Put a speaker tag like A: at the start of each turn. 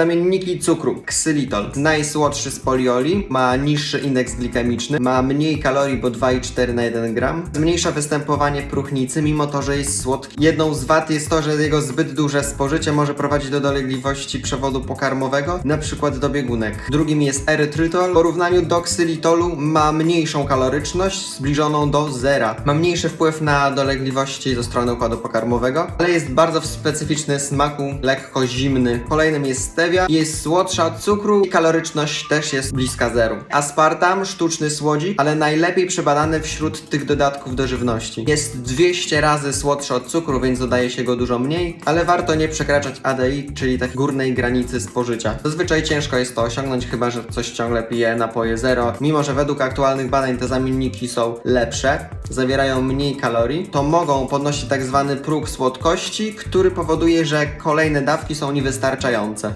A: Zamienniki cukru. Ksylitol. Najsłodszy z polioli. Ma niższy indeks glikemiczny. Ma mniej kalorii, bo 2,4 na 1 gram. Zmniejsza występowanie próchnicy, mimo to, że jest słodki. Jedną z wad jest to, że jego zbyt duże spożycie może prowadzić do dolegliwości przewodu pokarmowego, przykład do biegunek. Drugim jest erytrytol. W porównaniu do ksylitolu ma mniejszą kaloryczność, zbliżoną do zera. Ma mniejszy wpływ na dolegliwości ze strony układu pokarmowego, ale jest bardzo w specyficzny smaku, lekko zimny. Kolejnym jest Jest słodsza od cukru i kaloryczność też jest bliska zeru. Aspartam, sztuczny słodzik, ale najlepiej przebadany wśród tych dodatków do żywności. Jest 200 razy słodszy od cukru, więc dodaje się go dużo mniej, ale warto nie przekraczać ADI, czyli takiej górnej granicy spożycia. Zazwyczaj ciężko jest to osiągnąć, chyba że coś ciągle pije napoje zero. Mimo, że według aktualnych badań te zamienniki są lepsze, zawierają mniej kalorii, to mogą podnosić tak zwany próg słodkości, który powoduje, że kolejne dawki są niewystarczające.